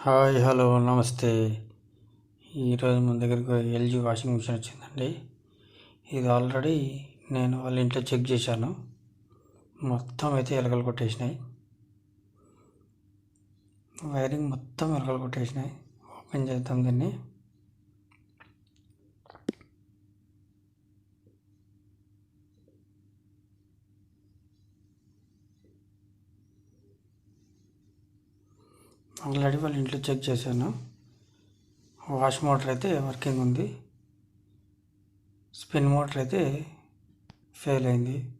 Hi hello నమస్తే. ఈరోజు మన దగ్గరకు ఎల్జీ వాషింగ్ మిషన్ వచ్చిందండి. ఇది ఆల్రెడీ నేను వాళ్ళ ఇంట్లో చెక్ చేశాను. మొత్తం అయితే ఎలకలు కొట్టేసినాయి. వైరింగ్ మొత్తం ఎలకలు కొట్టేసినాయి. ఓపెన్ చేద్దాం దీన్ని. ఆల్రెడీ వాళ్ళ ఇంట్లో చెక్ చేశాను. వాష్ మోటార్ అయితే వర్కింగ్ ఉంది. స్పిన్ మోటార్ అయితే ఫెయిల్ అయింది.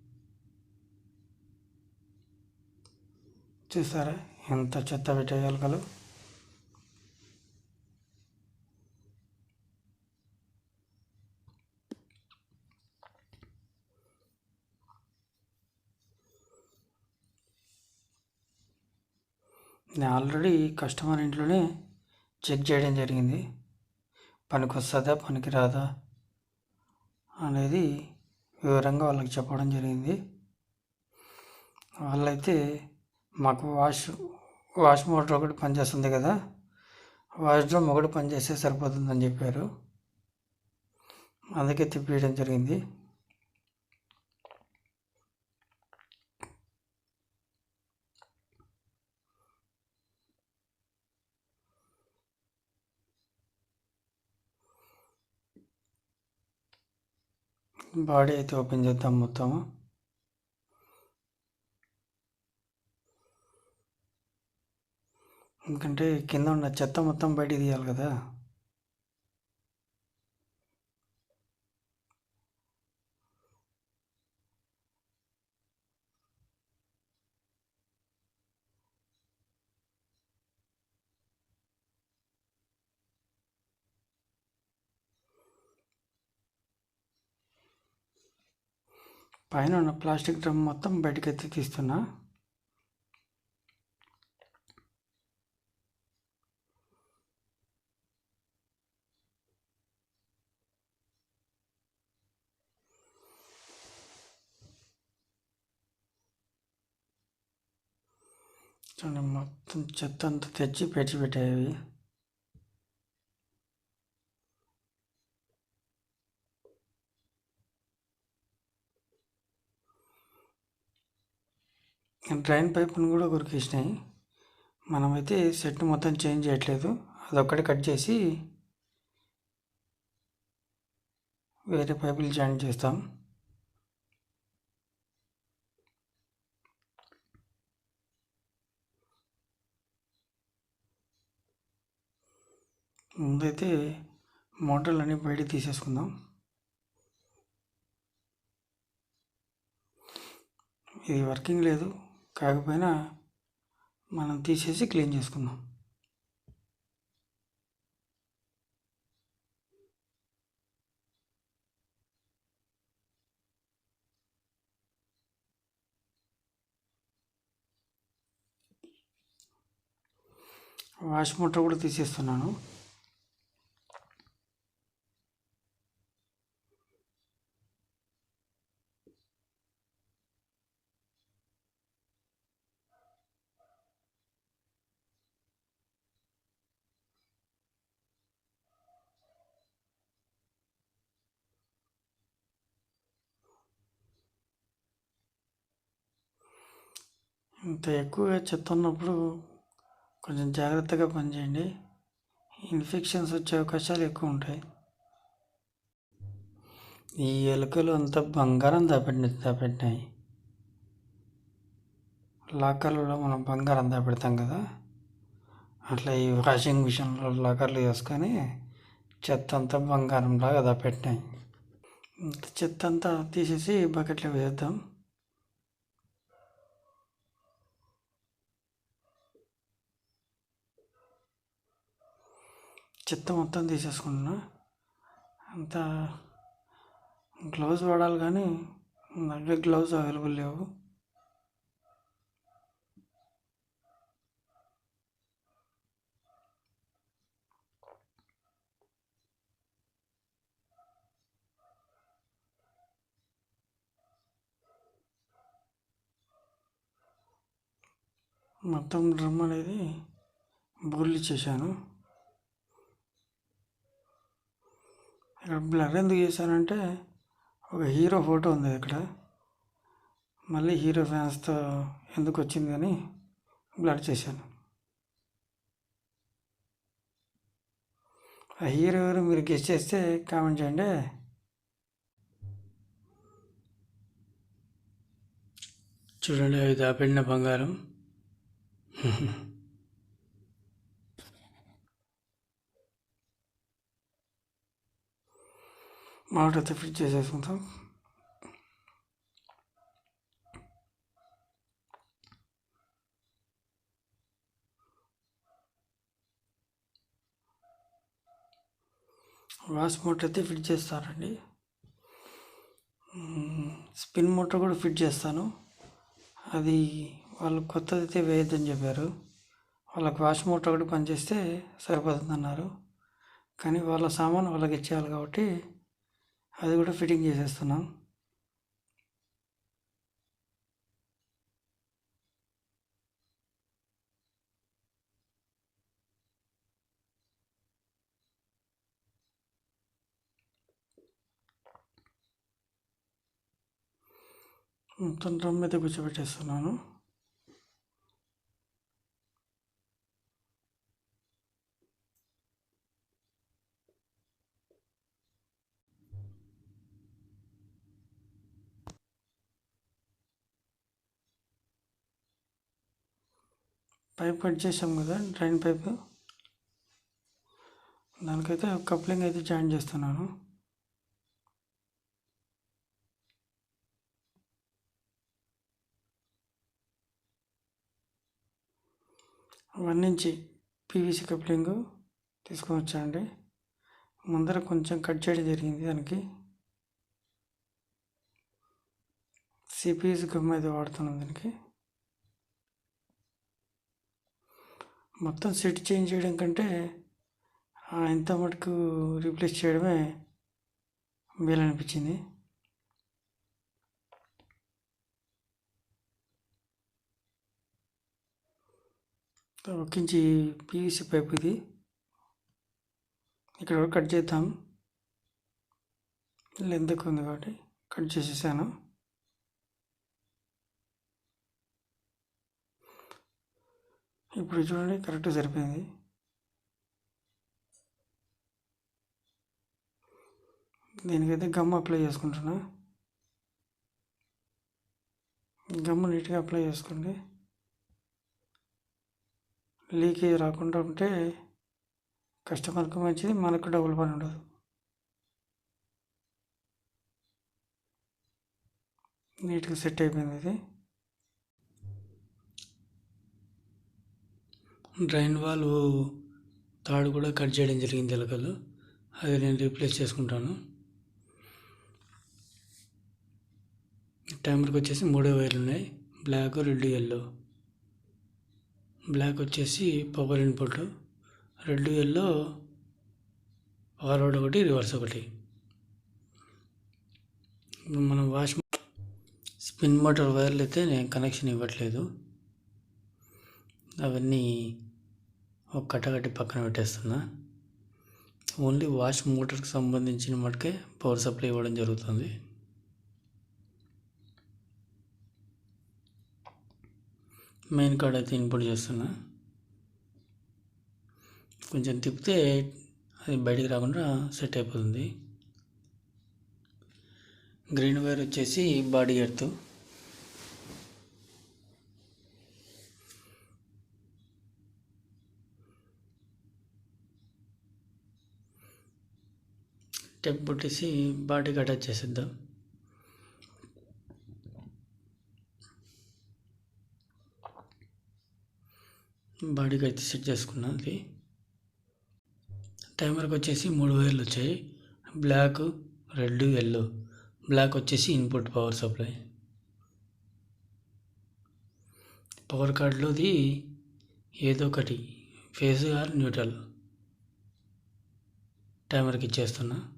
చూసారా ఎంత చెత్త పెట్టేయగలగలు. నేను ఆల్రెడీ కస్టమర్ ఇంట్లోనే చెక్ చేయడం జరిగింది. పనికి వస్తుందా పనికి రాదా అనేది వివరంగా వాళ్ళకి చెప్పడం జరిగింది. వాళ్ళైతే మాకు వాష్ వాష్ మోటార్ ఒకటి పనిచేస్తుంది కదా వాష్ డ్రమ్ ఒకటి పనిచేస్తే సరిపోతుందని చెప్పారు. అందుకే తిప్పియడం జరిగింది. బాడీ అయితే ఓపెన్ చేద్దాం మొత్తం ఎందుకంటే కింద ఉన్న చెత్త మొత్తం బయట తీయాలి కదా. పైన ఉన్న ప్లాస్టిక్ డ్రమ్ మొత్తం బయటకు ఎత్తి తీస్తున్నా. చూడండి మొత్తం చెత్త అంతా తెచ్చి పెట్టి డ్రైన్ పైపును కూడా కొరికేసినాయి. మనమైతే సెట్ మొత్తం చేంజ్ చేయట్లేదు. అదొక్కటి కట్ చేసి వేరే పైపులు జాయిన్ చేస్తాం. ముందైతే మోటార్లు అన్నీ బయట తీసేసుకుందాం. ఇది వర్కింగ్ లేదు. కాకపోయినా మనం తీసేసి క్లీన్ చేసుకుందాం. వాష్ మోటర్ కూడా తీసేస్తున్నాను. ఇంత ఎక్కువగా చెత్త ఉన్నప్పుడు కొంచెం జాగ్రత్తగా పనిచేయండి. ఇన్ఫెక్షన్స్ వచ్చే అవకాశాలు ఎక్కువ ఉంటాయి. ఈ ఎలుకలు అంతా బంగారం దాపెట్టి దాపెట్టినాయి. లాకర్లలో మనం బంగారం దాపెడతాం కదా. అట్లా ఈ వాషింగ్ మిషన్లో లాకర్లు వేసుకొని చెత్త అంతా బంగారంలాగా దాపెట్టినాయి. ఇంత చెత్త అంతా తీసేసి బకెట్లో వేద్దాం. చెత్త మొత్తం తీసేసుకుంటున్నా. అంత గ్లౌజ్ వాడాలి కానీ దగ్గర గ్లౌజ్ అవైలబుల్ లేవు. మొత్తం డ్రమ్ అనేది బోర్లు ఇచ్చేసాను. బ్లర్ ఎందుకు చేశానంటే ఒక హీరో ఫోటో ఉంది ఇక్కడ మళ్ళీ హీరో ఫ్యాన్స్తో ఎందుకు వచ్చింది అని బ్లర్ చేశాను. ఆ హీరో ఎవరు మీరు గెస్ట్ చేస్తే కామెంట్ చేయండి. చూడండి అవి దాపెడిన బంగారం. మాటతో ఫిట్ చేసేసుకుంటాం వాష్ మోటర్ అయితే ఫిట్ చేస్తారండి స్పిన్ మోటర్ కూడా ఫిట్ చేస్తాను అది వాళ్ళు కొత్తది అయితే వేయొద్దని చెప్పారు. వాళ్ళకి వాష్ మోటర్ కూడా పనిచేస్తే సరిపోతుంది అన్నారు కానీ వాళ్ళ సామాన్ వాళ్ళకి ఇచ్చేయాలి కాబట్టి అది కూడా ఫిట్టింగ్ చేసేస్తున్నాం. మొత్తం డ్రమ్ మీద కూర్చోబెట్టేస్తున్నాను. పైప్ కట్ చేసాం కదా డ్రైన్ పైప్. దానికైతే కప్లింగ్ అయితే జాయిన్ చేస్తున్నాను. వన్ ఇంచి పీవీసీ కప్లింగ్ తీసుకొని వచ్చానండి ముందర కొంచెం కట్ చేయడం జరిగింది దానికి. సిపిఎస్ గమ్ అయితే వాడుతున్నాం దానికి. మొత్తం సెట్ చేంజ్ చేయడం కంటే ఇంత మటుకు రీప్లేస్ చేయడమే మేలు అనిపించింది. ఒక పీవీసీ పైప్ ఇది. ఇక్కడ కట్ చేద్దాం. లెంత్ ఉంది కాబట్టి కట్ చేసేసాను. ఇప్పుడు చూడండి కరెక్ట్ సరిపోయింది. దీనికైతే గమ్ అప్లై చేసుకుంటున్నా. గమ్ నీట్గా అప్లై చేసుకోండి. లీకేజ్ రాకుండా ఉంటే కస్టమర్కి మంచిది మనకు డబుల్ పని ఉండదు. నీట్గా సెట్ అయిపోయింది ఇది. డ్రైన్ వాల్ తాడు కూడా కట్ చేయడం జరిగింది ఎలకలు. అది నేను రీప్లేస్ చేసుకుంటాను. టైమర్కి వచ్చేసి మూడో వైర్లు ఉన్నాయి. బ్లాక్ రెడ్ ఎల్లో బ్లాక్ వచ్చేసి power input. Red yellow forward ఒకటి రివర్స్ ఒకటి. మనం వాష్ స్పిన్ మోటార్ వైర్లు అయితే నేను కనెక్షన్ ఇవ్వట్లేదు. అవన్నీ ఒక కట్టగట్టి పక్కన పెట్టేస్తున్నా. ఓన్లీ వాష్ మోటార్కి సంబంధించిన మటుకే పవర్ సప్లై ఇవ్వడం జరుగుతుంది. మెయిన్ కార్డ్ అయితే ఇన్పుట్ చేస్తున్నా. కొంచెం తిప్పితే అది బయటికి రాకుండా సెట్ అయిపోతుంది. గ్రీన్ వైర్ వచ్చేసి బాడీ ఎర్త్. స్టెప్ పుట్టేసి బాడీకి అటాచ్ చేసేద్దాం. బాడీకి అయితే సెట్ చేసుకున్నాను అది. టైమర్కి వచ్చేసి మూడు వైర్లు వచ్చాయి. Black red yellow. బ్లాక్ వచ్చేసి ఇన్పుట్ పవర్ సప్లై. పవర్ కార్డులోది ఏదో ఒకటి ఫేజ్ ఆర్ న్యూట్రల్. టైమర్కి ఇచ్చేస్తున్నా.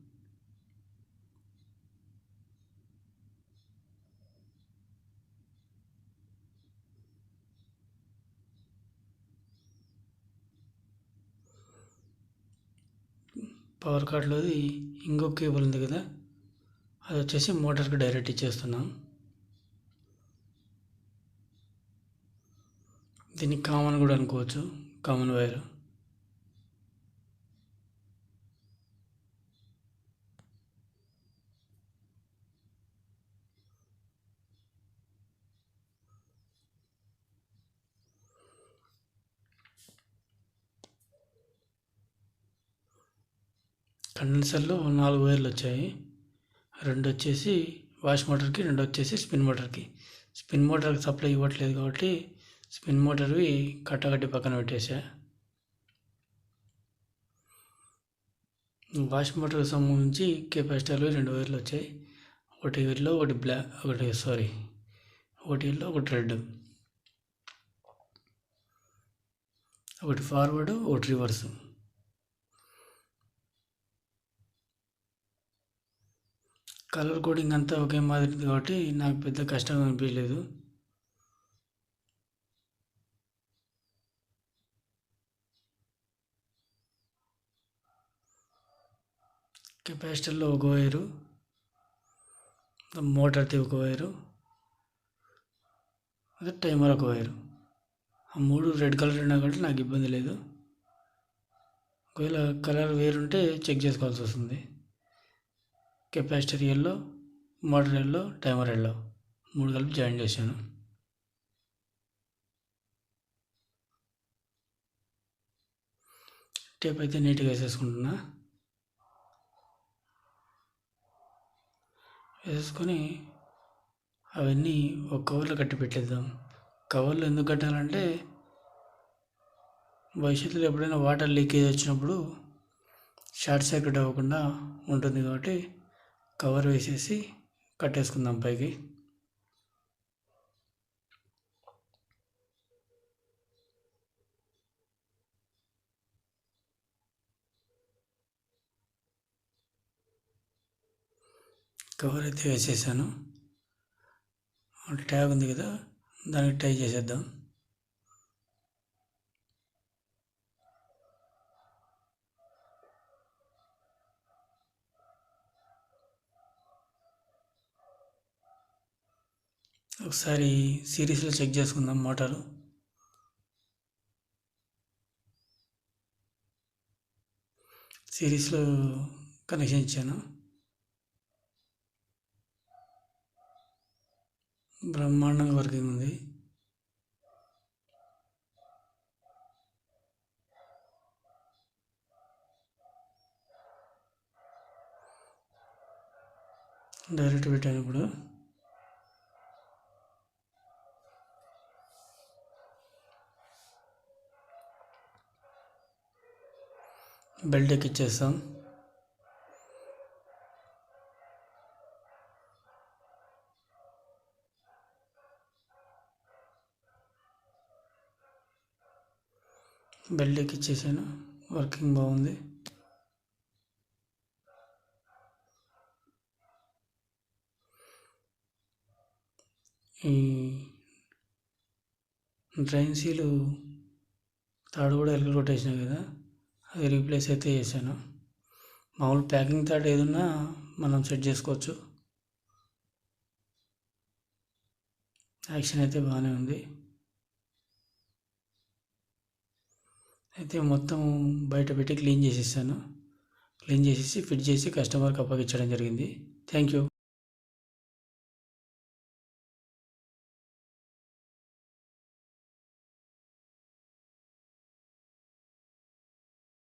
పవర్ కార్డ్లోది ఇంకొక కేబుల్ ఉంది కదా అది వచ్చేసి మోటార్కి డైరెక్ట్ ఇచ్చేస్తున్నాం. దీన్ని కామన్ కూడా అనుకోవచ్చు కామన్ వైర్. కండెన్సర్లో నాలుగు వైర్లు వచ్చాయి. రెండు వచ్చేసి వాష్ మోటార్కి రెండు వచ్చేసి స్పిన్ మోటార్కి. స్పిన్ మోటార్కి సప్లై ఇవ్వట్లేదు కాబట్టి స్పిన్ మోటార్వి కట్టగట్టి పక్కన పెట్టేసా వాష్ మోటార్కి సంబంధించి కెపాసిటర్లు రెండు వైర్లు వచ్చాయి. ఒకటి వీరిలో ఒకటి బ్లాక్ ఒకటి సారీ ఒకటి వీరిలో ఒకటి రెడ్. ఒకటి ఫార్వర్డ్ ఒకటి రివర్స్. కలర్ కోడింగ్ అంతా ఒకే మాదిరి కాబట్టి నాకు పెద్ద కష్టం అనిపించలేదు. కెపాసిటర్లో ఒక వైరు మోటార్ది ఒక వైరు అదే టైమర్ ఒక వైరు. ఆ మూడు రెడ్ కలర్ ఉన్నా కాబట్టి నాకు ఇబ్బంది లేదు. ఒకవేళ కలర్ వేరుంటే చెక్ చేసుకోవాల్సి వస్తుంది. Capacitor yellow motor yellow timer yellow మూడు కలిపి జాయిన్ చేశాను. టేప్ అయితే నీట్గా వేసేసుకుంటున్నా. వేసుకొని అవన్నీ ఒక కవర్లో కట్టి పెట్టేద్దాం. కవర్లో ఎందుకు కట్టాలంటే భవిష్యత్తులో ఎప్పుడైనా వాటర్ లీకేజ్ వచ్చినప్పుడు షార్ట్ సర్క్యూట్ అవ్వకుండా ఉంటుంది కాబట్టి కవర్ వేసేసి కట్టేసుకుందాం పైకి. కవర్ అయితే వేసేసాను. ట్యాగ్ ఉంది కదా దానికి టై చేసేద్దాం. ఒకసారి సిరీస్లో చెక్ చేసుకుందాం మోటారు. సిరీస్లో కనెక్షన్ ఇచ్చాను. బ్రహ్మాండంగా వర్కింగ్ ఉంది. డైరెక్ట్ పెట్టాను ఇప్పుడు. బెల్ట్ ఎక్కిచ్చేస్తాం. బెల్ట్ ఎక్కిచ్చేసాను. వర్కింగ్ బాగుంది. ఈ డ్రైన్ సీలు తాడు కూడా ఎలుగు కొట్టేసినా కదా. అది రీప్లేస్ అయితే చేశాను. మామూలు ప్యాకింగ్ థర్డ్ ఏదన్నా మనం సెట్ చేసుకోవచ్చు. యాక్షన్ అయితే బాగానే ఉంది. అయితే మొత్తం బయట పెట్టి క్లీన్ చేసేసాను. క్లీన్ చేసేసి ఫిట్ చేసి కస్టమర్కి అప్పగించడం జరిగింది. Thank you